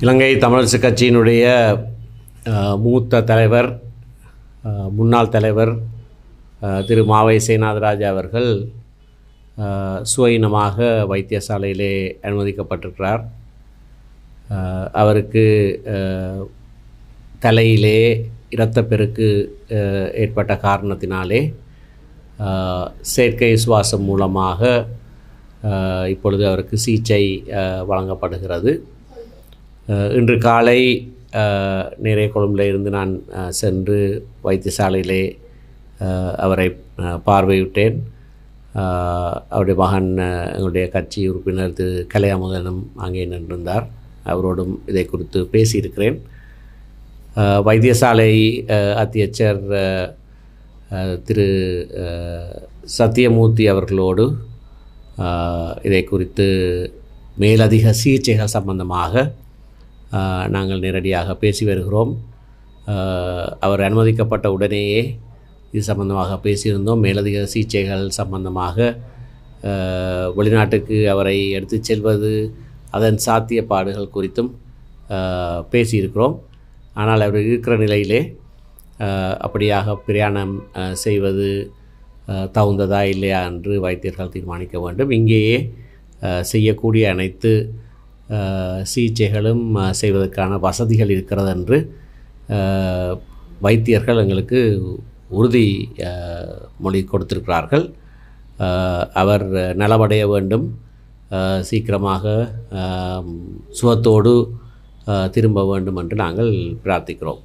இலங்கை தமிழரசு கட்சியினுடைய மூத்த தலைவர் முன்னாள் தலைவர் திரு மாவை சேனாதராஜா அவர்கள் அஹ், வைத்தியசாலையிலே அனுமதிக்கப்பட்டிருக்கிறார். அவருக்கு தலையிலே இரத்தப்பெருக்கு ஏற்பட்ட காரணத்தினாலே செயற்கை சுவாசம் மூலமாக இப்பொழுது அவருக்கு சிகிச்சை வழங்கப்படுகிறது. இன்று காலை அஹ், நிறைய கொழும்பில் இருந்து நான் சென்று வைத்தியசாலையிலே அவரை பார்வையிட்டேன். அவருடைய மகன் எங்களுடைய கட்சி உறுப்பினர் திரு கலையாமுதனும் அங்கே நின்றிருந்தார். அவரோடும் இதை குறித்து பேசியிருக்கிறேன். வைத்தியசாலை அத்தியட்சர் திரு சத்யமூர்த்தி அவர்களோடு இதை குறித்து மேலதிக சிகிச்சைகள் சம்பந்தமாக நாங்கள் நேரடியாக பேசி வருகிறோம். அவர் அனுமதிக்கப்பட்ட உடனேயே இது சம்பந்தமாக பேசியிருந்தோம். மேலதிக சிகிச்சைகள் சம்பந்தமாக வெளிநாட்டுக்கு அவரை எடுத்துச் செல்வது அதன் சாத்தியப்பாடுகள் குறித்தும் பேசியிருக்கிறோம். ஆனால் அவர் இருக்கிற நிலையிலே அப்படியாக பிரயாணம் செய்வது தகுந்ததா இல்லையா என்று வைத்தியர்கள் தீர்மானிக்க வேண்டும். இங்கேயே செய்யக்கூடிய அனைத்து சிகிச்சைகளும் செய்வதற்கான வசதிகள் இருக்கிறது என்று வைத்தியர்கள் எங்களுக்கு உறுதி மொழி கொடுத்திருக்கிறார்கள். அவர் நலமடைய வேண்டும். சீக்கிரமாக சுகத்தோடு திரும்ப வேண்டும் என்று நாங்கள் பிரார்த்திக்கிறோம்.